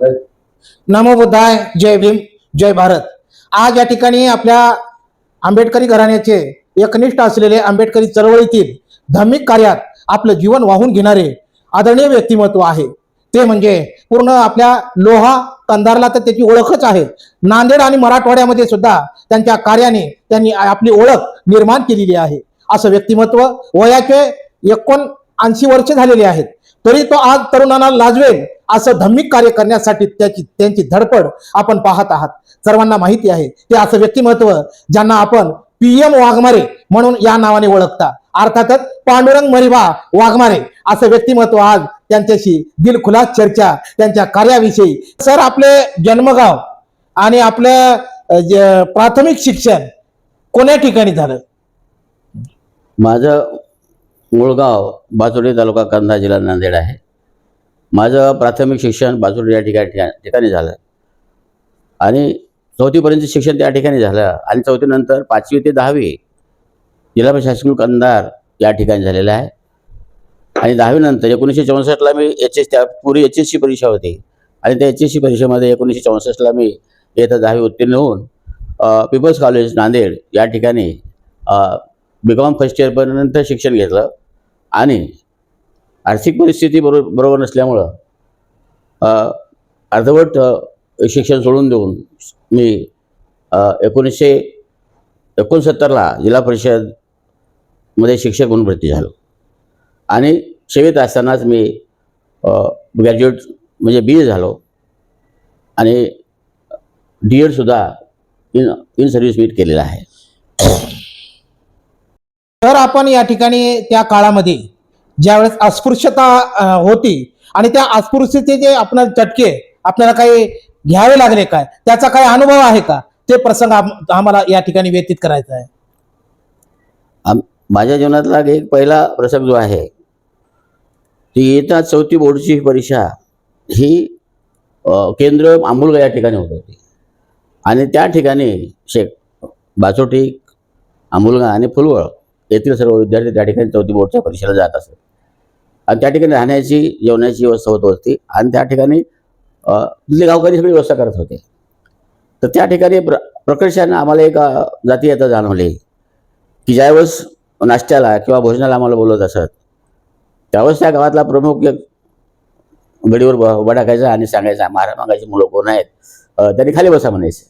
नमो बुद्धाय जय भीम जय भारत. आज या ठिकाणी आपल्या आंबेडकरी घराण्याचे एकनिष्ठ असलेले आंबेडकरी चळवळीतील धार्मिक कार्यात आपलं जीवन वाहून घेणारे आदरणीय व्यक्तिमत्व आहे. ते म्हणजे पूर्ण आपल्या लोहा कंधारला तर त्याची ओळखच आहे. नांदेड आणि मराठवाड्यामध्ये सुद्धा त्यांच्या कार्याने त्यांनी आपली ओळख निर्माण केलेली आहे. असं व्यक्तिमत्व वयाचे एकोणऐंशी वर्ष झालेले आहेत. तरी तो आज तरुणांना लाजवेल असं धम्मिक कार्य करण्यासाठी त्याची त्यांची धडपड आपण पाहत आहात. सर्वांना माहिती आहे ते असं व्यक्तिमत्व ज्यांना आपण पीएम वाघमारे म्हणून या नावाने ओळखता अर्थातच पांडुरंग मरिभा वाघमारे असं व्यक्तिमत्व आज त्यांच्याशी दिलखुलास चर्चा त्यांच्या कार्याविषयी. सर आपले जन्मगाव आणि आपलं प्राथमिक शिक्षण कोण्या ठिकाणी झालं? माझं मुळगाव बाचोडी तालुका कंधा जिल्हा नांदेड आहे. माझं प्राथमिक शिक्षण बाचोडी या ठिकाणी ठिका- ठिकाणी झालं. आणि चौथीपर्यंत शिक्षण त्या ठिकाणी झालं. आणि चौथीनंतर पाचवी ते दहावी जिल्हा प्रशासन कंधार या ठिकाणी झालेलं आहे. आणि दहावीनंतर एकोणीसशे चौसष्टला मी एच एस त्या पूर्वी एच एस सी परीक्षा होती. आणि त्या एच एस सी परीक्षेमध्ये एकोणीसशे चौसष्टला मी येतं दहावी उत्तीर्ण होऊन पीपल्स कॉलेज नांदेड या ठिकाणी बी कॉम फर्स्ट इयरपर्यंत शिक्षण घेतलं. आणि आर्थिक परिस्थिती बरोबर बरोबर नसल्यामुळं अर्धवट शिक्षण सोडून देऊन मी एकोणीसशे एकोणसत्तरला जिल्हा परिषदमध्ये शिक्षक म्हणून भरती झालो. आणि सेवेत असतानाच मी ग्रॅज्युएट म्हणजे बी ए झालो. आणि डी एडसुद्धा इन इन सर्व्हिस मीट केलेला आहे. तर आपण या ठिकाणी त्या काळामध्ये ज्यावेळेस अस्पृश्यता होती आणि त्या अस्पृश्यतेचे आपण चटके आपल्याला काही घ्यावे लागले काय? त्याचा काही अनुभव आहे का? ते प्रसंग आम्हाला या ठिकाणी व्यतीत करायचा आहे. माझ्या जीवनातला एक पहिला प्रसंग जो आहे ती येता चौथी बोर्डची परीक्षा ही केंद्र आंबुलगा या ठिकाणी होत होती. आणि त्या ठिकाणी शेख बाचोटी आंबुलगा आणि फुलवळ येथील सर्व विद्यार्थी त्या ठिकाणी चौथी बोर्डच्या परीक्षेला जात असत. आणि त्या ठिकाणी राहण्याची जेवणाची व्यवस्था होत होती आणि त्या ठिकाणी तिथले गावकरी सगळी व्यवस्था करत होते. तर त्या ठिकाणी प्र प्रकर्षानं आम्हाला एक जाती आता जाणवली की ज्यावेळेस नाश्त्याला किंवा भोजनाला आम्हाला बोलवत असत त्यावेळेस त्या गावातला प्रमुख एक गडीवर उभा टाकायचा आणि सांगायचा मारा मागायची मुलं कोण आहेत? त्यांनी खाली बसा म्हणायचे.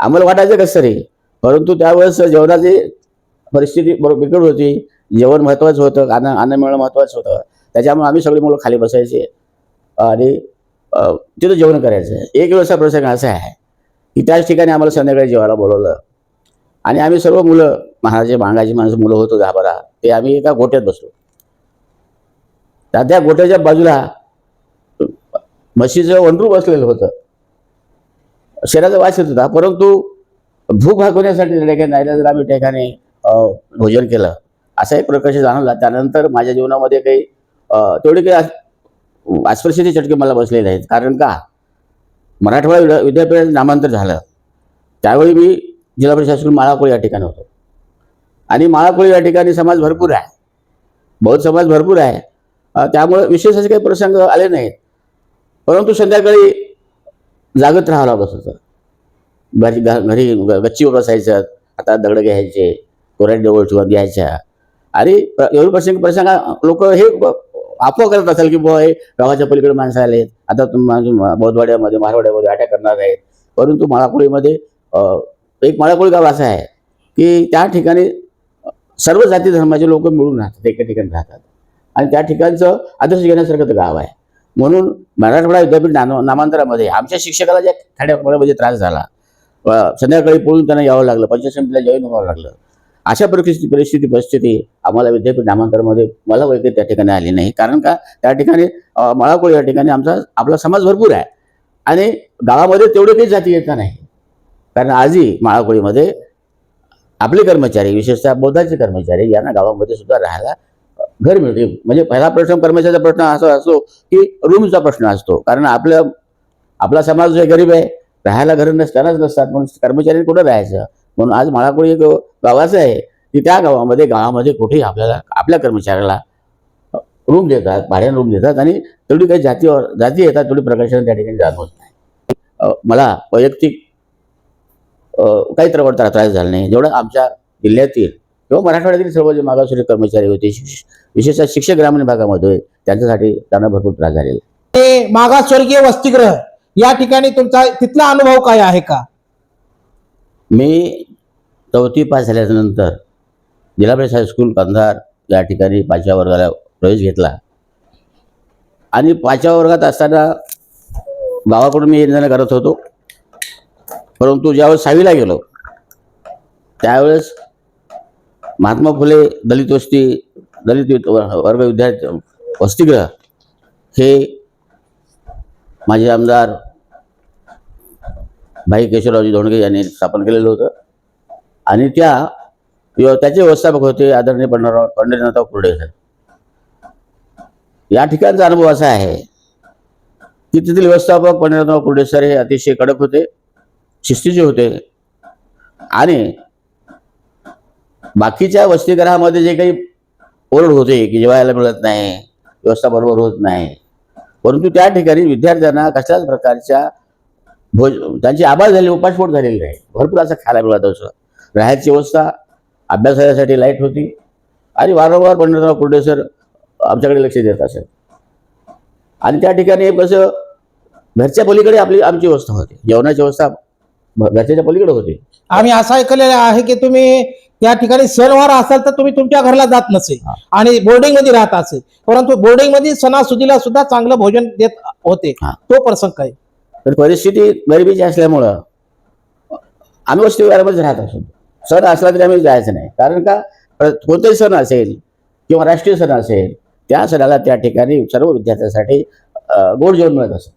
आम्हाला वाटायचं कसं तरी परंतु त्यावेळेस जेवणाचे परिस्थिती बरोबर बिकट होती. जेवण महत्त्वाचं होतं अन्न अन्न मिळणं महत्त्वाचं होतं. त्याच्यामुळे आम्ही सगळी मुलं खाली बसायचे. आणि तिथं जेवण करायचं. एक व्यवसाय प्रसंग असा आहे की त्याच ठिकाणी आम्हाला संध्याकाळी जेवायला बोलवलं. आणि आम्ही सर्व मुलं महाराजे मांगाची माणसं मुलं होतो दहा बारा ते आम्ही एका गोट्यात बसलो. त्या त्या गोट्याच्या बाजूला म्हशीचं वनरू बसलेलं होतं. शरीराचा वास येत होता परंतु भूक भागवण्यासाठी त्या ठिकाणी जर आम्ही ठिकाणी भोजन केलं. असा एक प्रकाश जाणवला. त्यानंतर माझ्या जीवनामध्ये काही तेवढे काही आस- अस्पृश्यते चटके मला बसलेले आहेत. कारण का? मराठवाडा विद्या- विद्यापीठात नामांतर झालं. त्यावेळी मी जिल्हा प्रशासन माळाकोळी या ठिकाणी होतो. आणि माळाकोळी या ठिकाणी समाज भरपूर आहे. बौद्ध समाज भरपूर आहे. त्यामुळे विशेष असे काही प्रसंग आले नाहीत. परंतु संध्याकाळी जागत राहावं लागत होतं. घरी घ- घरी ग- गच्चीवर बसायचं आता दगड घ्यायचे. कोऱ्या गोष्टी ठेवून घ्यायच्या. आणि प्र- प्रसंग प्रसंग लोक हे आपोआप करत असेल की बुवा हे गावाच्या पलीकडे माणसं आलेत. आता तुम्ही बोधवाड्यामध्ये मारवाड्यामध्ये अटॅक करणार आहेत. परंतु माळाकोळीमध्ये एक माळाकोळी गाव असं आहे की त्या ठिकाणी सर्व जाती धर्माचे लोक मिळून राहतात एका ठिकाणी राहतात. आणि त्या ठिकाणचं आदर्श घेण्यासारखं गाव आहे. म्हणून मराठवाडा विद्यापीठ नाम नामांतरामध्ये आमच्या शिक्षकाला ज्या खाड्यामध्ये त्रास झाला संध्याकाळी पळून त्यांना यावं लागलं पंचायत समितीला जॉईन व्हावं लागलं. अशा परिस्थिती परिस्थिती परिस्थिती आम्हाला विद्यापीठ नामांतरामध्ये मला वगैरे त्या ठिकाणी आली नाही. कारण का? त्या ठिकाणी मळाकोळी या ठिकाणी आमचा आपला समाज भरपूर आहे. आणि गावामध्ये तेवढे काही जाती येत नाही. कारण आजही माळाकोळीमध्ये आपले कर्मचारी विशेषतः बौद्धाचे कर्मचारी यांना गावामध्ये सुद्धा राहायला घर मिळते. म्हणजे पहिला प्रश्न कर्मचाऱ्याचा प्रश्न असा असतो की रूमचा प्रश्न असतो. कारण आपल्या आपला समाज जो आहे गरीब आहे. राहायला घर नसतानाच नसतात. म्हणून कर्मचारी कुठं राहायचं? म्हणून आज माळाकोळी एक गावाचं आहे. की त्या गावामध्ये गावामध्ये कुठेही आपल्याला आपल्या कर्मचाऱ्याला रूम देतात भाड्याने रूम देतात आणि तेवढी काही जातीवर जाती येतात तेवढी प्रकाशन त्या ठिकाणी जाणवत नाही. मला वैयक्तिक काही त्रवडता त्रास झाला नाही. जेवढं आमच्या जिल्ह्यातील किंवा मराठवाड्यातील सर्व जे मागासवर्गीय कर्मचारी होते विशेषतः शिक्षक ग्रामीण भागामध्ये त्यांच्यासाठी त्यांना भरपूर त्रास झालेला आहे. ते मागासवर्गीय वसतिग्रह या ठिकाणी तुमचा तिथला अनुभव काय आहे का? मी चौथी पास झाल्यानंतर जिल्हा परिषद हायस्कूल कंधार या ठिकाणी पाचव्या वर्गाला प्रवेश घेतला. आणि पाचव्या वर्गात असताना गावाकडून मी येणं करत होतो. परंतु ज्यावेळेस सहावीला गेलो त्यावेळेस महात्मा फुले दलित वस्ती दलित वर्ग विद्यार्थी वसतिगृह हे माझे आमदार भाई केशवरावजी धोंडगे यांनी स्थापन केलेलं होतं. आणि त्या त्याचे व्यवस्थापक होते आदरणीय पंढरराव पंढरीनाथराव कुर्डे सर या ठिकाणचा अनुभव असा आहे की तेथील व्यवस्थापक पंढरीनाथराव कुर्डे सर हे अतिशय कडक होते शिस्तीचे होते. आणि बाकीच्या वसतिगृहामध्ये जे काही ओरड होते की जेवायला मिळत नाही व्यवस्था बरोबर होत नाही. परंतु त्या ठिकाणी विद्यार्थ्यांना कशाच प्रकारच्या भोज त्यांची आबाद झाली उपासपोट झालेली नाही. भरपूर असं खायला मिळत असं. राहायची व्यवस्था अभ्यासासाठी लाइट होती. आणि वारंवार पंडितराव कुर्डे सर आमच्याकडे लक्ष देत असत आणि त्या ठिकाणी कसं घरच्या पलीकडे आपली आमची व्यवस्था होती. जेवणाची व्यवस्था घरच्याच्या पलीकडे होती. आम्ही असं ऐकलेलं आहे की तुम्ही त्या ठिकाणी सणवार असाल तर तुम्ही तुमच्या घरला जात नसे. आणि बोर्डिंगमध्ये राहत असे परंतु बोर्डिंगमध्ये सणासुदीला सुद्धा चांगलं भोजन देत होते. तो प्रसंग काय? तर परिस्थिती गरिबीची असल्यामुळं आम्ही वस्तीविहारामध्ये राहत असतो सण असला तरी आम्ही जायचं नाही. कारण का? कोणताही सण असेल किंवा राष्ट्रीय सण असेल त्या सणाला त्या ठिकाणी सर्व विद्यार्थ्यांसाठी गोड जेवण मिळत असत.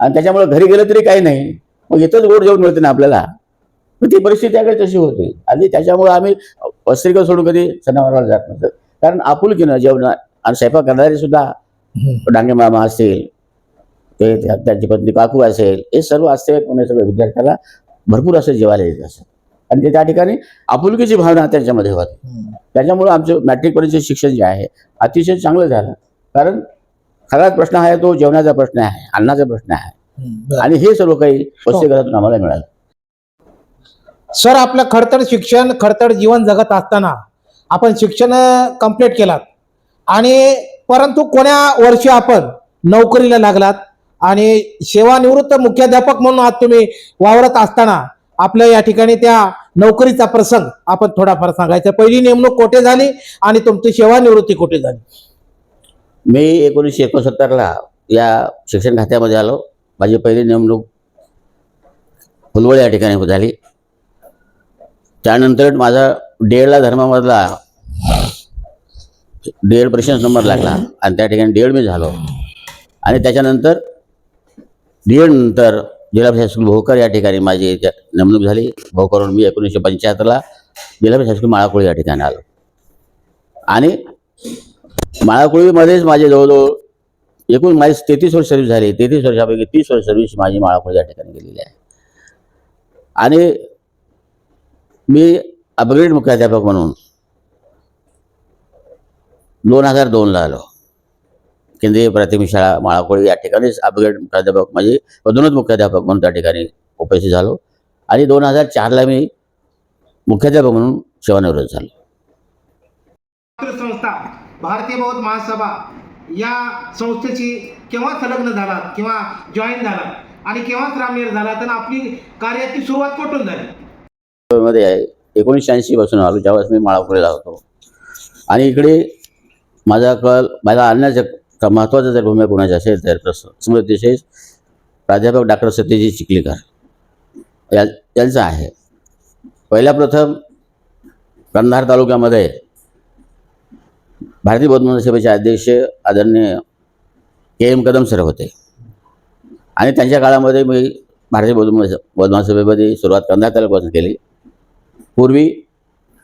आणि त्याच्यामुळे घरी गेलं तरी काही नाही. मग इथंच गोड जेवण मिळते ना आपल्याला. मग ती परिस्थिती त्याकडे तशी होती. आणि त्याच्यामुळे आम्ही वस्त्रिका सोडून कधी सणावाराला जात नसत कारण आपुलकीनं जेवण आणि स्वयंपाक करणारे सुद्धा डांगे मामा असतील ते त्या- त्यांची पत्नी काकू असेल हे सर्व असते पुणे सगळ्या विद्यार्थ्याला भरपूर असं जेवायला येत असत आणि ते त्या ठिकाणी आपुलकीची भावना त्यांच्यामध्ये होती. त्याच्यामुळं आमचं मॅट्रिक परीक्षेचे शिक्षण जे आहे अतिशय चांगलं झालं. कारण सगळ्यात प्रश्न आहे तो जेवणाचा प्रश्न आहे अन्नाचा प्रश्न आहे. आणि हे सर्व काही वसतिगृहातून आम्हाला मिळालं. सर आपलं खडतर शिक्षण खडतर जीवन जगत असताना आपण शिक्षण कंप्लीट केलात. आणि परंतु कोण्या वर्षी आपण नोकरीला लागलात? आणि सेवानिवृत्त मुख्याध्यापक म्हणून आज तुम्ही वावरत असताना आपल्या या ठिकाणी त्या नोकरीचा प्रसंग आपण थोडाफार सांगायचा. पहिली नेमणूक कोठे झाली आणि तुमची सेवानिवृत्ती कुठे झाली? मी एकोणीसशे एकोणसत्तरला या शिक्षण खात्यामध्ये आलो. माझी पहिली नेमणूक फुलवळ या ठिकाणी झाली. त्यानंतर माझा डेडला धर्मामधला डेड प्रेशन्स नंबर लागला आणि त्या ठिकाणी डेड मी झालो. आणि त्याच्यानंतर डीएड नंतर जिल्हा परिषद हायस्कूल भोकर या ठिकाणी माझी नेमणूक झाली. भोकरहून मी एकोणीसशे पंच्याहत्तरला जिल्हा परिषद हायस्कूल माळाकोळी या ठिकाणी आलो. आणि माळाकोळीमध्येच माझे जवळजवळ एकूण माझी तेहतीस वर्ष सर्व्हिस झाली. तेहतीस वर्षापैकी तीस वर्ष सर्व्हिस माझी माळाकोळी या ठिकाणी गेलेली आहे. आणि मी अपग्रेड मुख्याध्यापक म्हणून दोन हजार दोनला आलो. केंद्रीय प्राथमिक शाळा माळाकोळी या ठिकाणीच अपग्रेड मुख्याध्यापक म्हणजे पदोन्नत मुख्याध्यापक म्हणून त्या ठिकाणी उपस्थित झालो. आणि दोन हजार चारला मी मुख्याध्यापक म्हणून सेवानिवृत्त झालो. संस्था भारतीय बौद्ध महासभा या संस्थेची केव्हा संलग्न झाला किंवा जॉईन झाला आणि केव्हा रामनेर झाला तर आपली कार्याची सुरुवात कुठून झाली? मध्ये आहे एकोणीसशे ऐंशी पासून आलो ज्यावेळेस मी माळापुरीला होतो. आणि इकडे माझा कल माझा आणण्याचं महत्त्वाचं जर भूमिका कोणाची असेल तर प्रस- स्मृतिशेष प्राध्यापक डॉक्टर सत्यजित चिखलीकर. या यांचा आहे. पहिल्या प्रथम कंधार तालुक्यामध्ये भारतीय बौद्ध महासभेचे अध्यक्ष आदरणीय के एम कदम सर होते. आणि त्यांच्या काळामध्ये मी भारतीय बौद्ध महास- बौद्ध महासभेमध्ये सुरुवात कंधार तालुक्यापासून केली. पूर्वी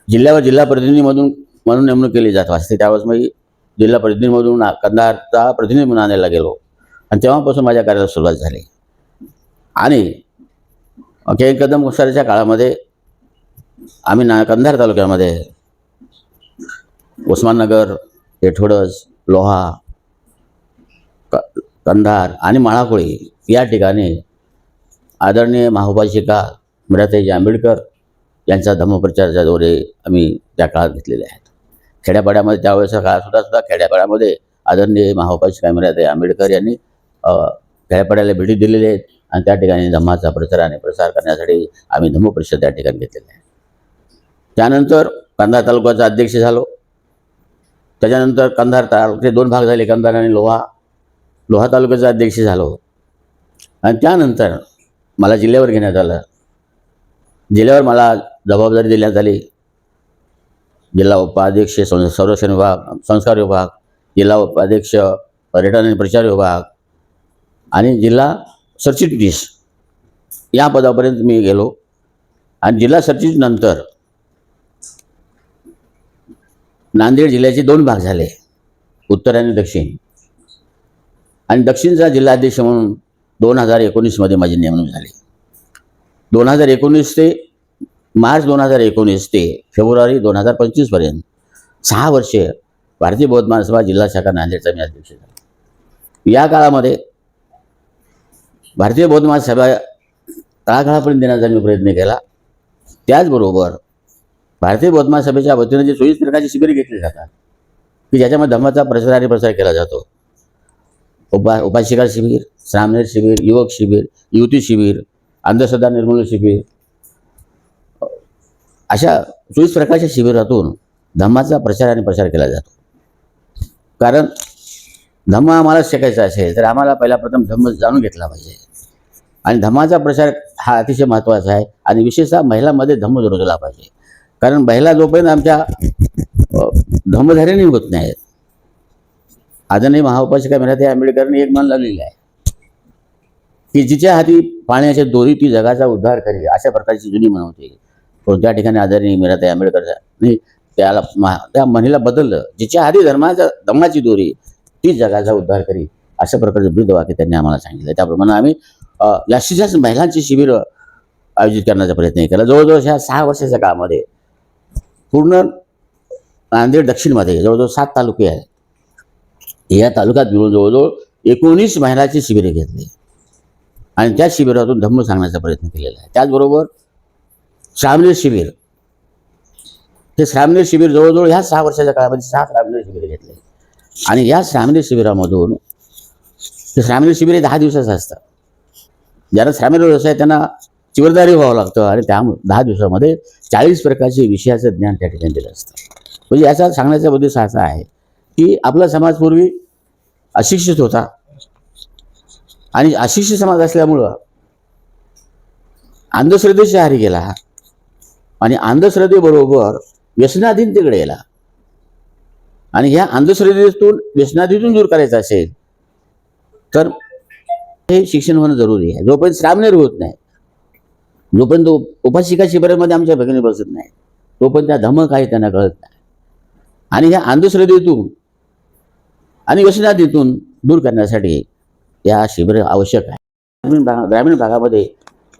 जिल्ह्यावर जिल्हा प्रतिनिधीमधून म्हणून नेमणूक केली जात असते त्यावेळेस मी जिल्हा प्रतिनिधीमधून ना- कंधारचा प्रतिनिधी म्हणून आणायला गेलो. आणि तेव्हापासून माझ्या कार्याला सुरुवात झाली. आणि के कदम सरांच्या काळामध्ये आम्ही ना कंधार तालुक्यामध्ये उस्माननगर येठोडस लोहा क- कंधार आणि माळाकोळी या ठिकाणी आदरणीय महाउपाशिका मिराताई आंबेडकर यांचा धम्मप्रचारच्या द्वारे आम्ही त्या काळात घेतलेले आहेत. खेड्यापाड्यामध्ये त्यावेळेचा काळ सुद्धा सुद्धा खेड्यापाड्यामध्ये आदरणीय महाउपाशिका मिराताई आंबेडकर यांनी खेड्यापाड्याला भेटी दिलेली आहेत आणि त्या ठिकाणी धम्माचा प्रचार आणि प्रसार करण्यासाठी आम्ही धम्म परिषद त्या ठिकाणी घेतलेले आहे. त्यानंतर कंधार तालुक्याचा अध्यक्ष झालो. त्याच्यानंतर कंधार तालुक्याचे दोन भाग झाले कंधार आणि लोहा. लोहा तालुक्याचा अध्यक्ष झालो. आणि त्यानंतर मला जिल्ह्यावर घेण्यात आलं. जिल्ह्यावर मला जबाबदारी देण्यात आली. जिल्हा उपाध्यक्ष सं- संरक्षण विभाग संस्कार विभाग जिल्हा उपाध्यक्ष पर्यटन आणि प्रचार विभाग आणि जिल्हा सरचिटणीस. या पदापर्यंत मी गेलो. आणि जिल्हा सरचिटणीस नंतर नांदेड जिल्ह्याचे दोन भाग झाले उत्तर आणि दक्षिण. आणि दक्षिणचा जिल्हाध्यक्ष म्हणून दोन हजार एकोणीसमध्ये माझी नेमणूक झाली. दोन हजार एकोणीस ते मार्च दोन हजार एकोणीस ते फेब्रुवारी दोन हजार पंचवीसपर्यंत सहा वर्षे भारतीय बौद्ध महासभा जिल्हा शाखा नांदेडचा मी अध्यक्ष झालो. या काळामध्ये भारतीय बौद्ध महासभा तळागाळापर्यंत देण्याचा मी प्रयत्न केला. त्याचबरोबर भारतीय बौद्ध महासभेच्या वतीनं जे चोवीस प्रकारची शिबिरे घेतली जातात की ज्याच्यामध्ये धर्माचा प्रसार आणि प्रसार केला जातो. उपा उपाशिका शिबिर सामनेर शिबिर युवक शिबिर युवती शिबिर अंधश्रद्धा निर्मूलन शिबिर अशा चोवीस प्रकारच्या शिबिरातून धम्माचा प्रचार आणि प्रसार केला जातो. कारण धम्म आम्हाला शिकायचा असेल तर आम्हाला पहिला प्रथम धम्म जाणून घेतला पाहिजे. आणि धम्माचा प्रचार हा अतिशय महत्त्वाचा आहे आणि विशेषतः महिलांमध्ये धम्म रुजला पाहिजे. कारण महिला जोपर्यंत आमच्या अ, होत नाहीत आदरणीय महाउपासिका मिराते आंबेडकरांनी एक मन लावलेलं आहे की जिच्या हाती पाण्याच्या दोरी ती जगाचा उद्धार करेल अशा प्रकारची जुनी म्हण होती. पण त्या ठिकाणी आदरणीय मिराते आंबेडकरांनी म्हणजे त्याला त्या महिला बदललं जिच्या आधी धर्माचा दमाची दोरी ती जगाचा उद्धार करी अशा प्रकारचं वृद्ध वाक्य त्यांनी आम्हाला सांगितलं. त्याप्रमाणे आम्ही जास्तीत जास्त महिलांची शिबिरं आयोजित करण्याचा प्रयत्न केला. जवळजवळ ह्या सहा वर्षाच्या काळामध्ये पूर्ण नांदेड दक्षिणमध्ये जवळजवळ सात तालुके आहेत. या तालुक्यात मिळून जवळजवळ एकोणीस महिलाची शिबिरे घेतली. आणि त्या शिबिरातून धम्म सांगण्याचा प्रयत्न केलेला आहे. त्याचबरोबर श्रामणीर शिबिर. हे श्रामणीर शिबिर जवळजवळ ह्या सहा वर्षाच्या काळामध्ये सहा श्रामणीर शिबिर घेतले. आणि या श्रामणीर शिबिरामधून ते श्रामणीर शिबिर हे दहा दिवसाचं असतं. ज्यांना श्रामणीर व्यवसाय त्यांना चिवरदारी व्हावं लागतं आणि त्या दहा दिवसामध्ये चाळीस प्रकारचे विषयाचं ज्ञान त्या ठिकाणी दिलं असतं. म्हणजे याचा सांगण्याचा उद्देश असा आहे की आपला समाज पूर्वी अशिक्षित होता. आणि अशिक्षित समाज असल्यामुळं अंधश्रद्धेच्या आहारी गेला. आणि अंधश्रद्धेबरोबर व्यसनाधीनतेकडे गेला आणि ह्या अंधश्रद्धेतून व्यसनाधीतून दूर करायचं असेल तर हे शिक्षण होणं जरुरी आहे. जोपर्यंत श्रामनेर होत नाही जोपर्यंत उप- शिबिरामध्ये आमच्या भगिनी बसत नाही तोपर्यंत त्या धमक आहे त्यांना कळत नाही. आणि ह्या अंधश्रद्धेतून आणि व्यसनाधीतून दूर करण्यासाठी या शिबिर आवश्यक आहे. ग्रामीण ग्रामीण भागामध्ये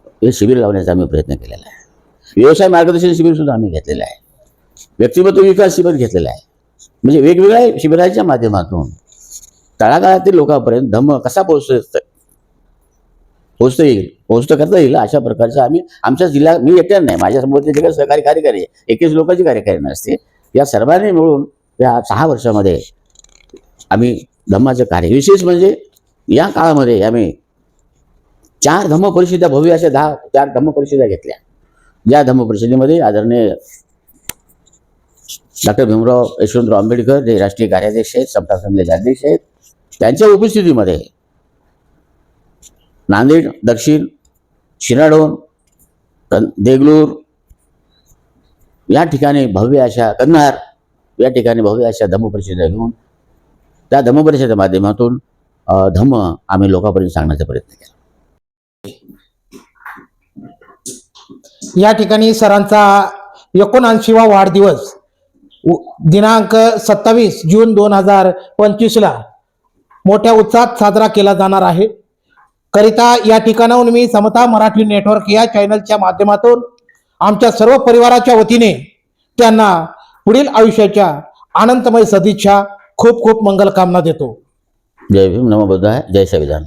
हे शिबिर लावण्याचा आम्ही प्रयत्न केलेला आहे. व्यवसाय मार्गदर्शन शिबिर सुद्धा आम्ही घेतलेलं आहे. व्यक्तिमत्व विकास शिबिर घेतलेलं आहे. म्हणजे वेगवेगळ्या शिबिराच्या माध्यमातून तळागाळातील लोकांपर्यंत धम्म कसा पोहोचतो पोहोचता येईल पोहोचतं करता येईल अशा प्रकारचं आम्ही आमच्या जिल्हा मी एकट्या नाही माझ्यासमोरचे जे काही सहकारी कार्यकारी आहे. एकवीस लोकांची कार्यकारी असते या सर्वांनी मिळून या सहा वर्षामध्ये आम्ही धम्माचं कार्य विशेष म्हणजे या काळामध्ये आम्ही चार धम्म परिषदा भव्य अशा दहा चार धम्म परिषदा घेतल्या. या धम्म आदरणीय डॉक्टर भीमराव यशवंतराव आंबेडकर जे राष्ट्रीय कार्याध्यक्ष आहेत समता समितीचे अध्यक्ष आहेत त्यांच्या उपस्थितीमध्ये नांदेड दक्षिण शिराडोन देगलूर या ठिकाणी भव्य अशा कन्हार या ठिकाणी भव्य अशा धम्मपरिषदा घेऊन त्या धम्मपरिषदेच्या माध्यमातून धम्म आम्ही लोकांपर्यंत सांगण्याचा प्रयत्न केला. या ठिकाणी सरांचा एकोणऐंशीवा वाढदिवस उ- दिनांक सत्तावीस जून दोन हजार पंचवीसला मोठ्या उत्साहात साजरा केला जाणार आहे. करिता या ठिकाणाहून मी समता मराठी नेटवर्क या चॅनलच्या माध्यमातून आमच्या सर्व परिवाराच्या वतीने त्यांना पुढील आयुष्याच्या आनंदमय सदिच्छा खूप खूप मंगल कामना देतो. जय भीम नमो बुद्धाय जय संविधान.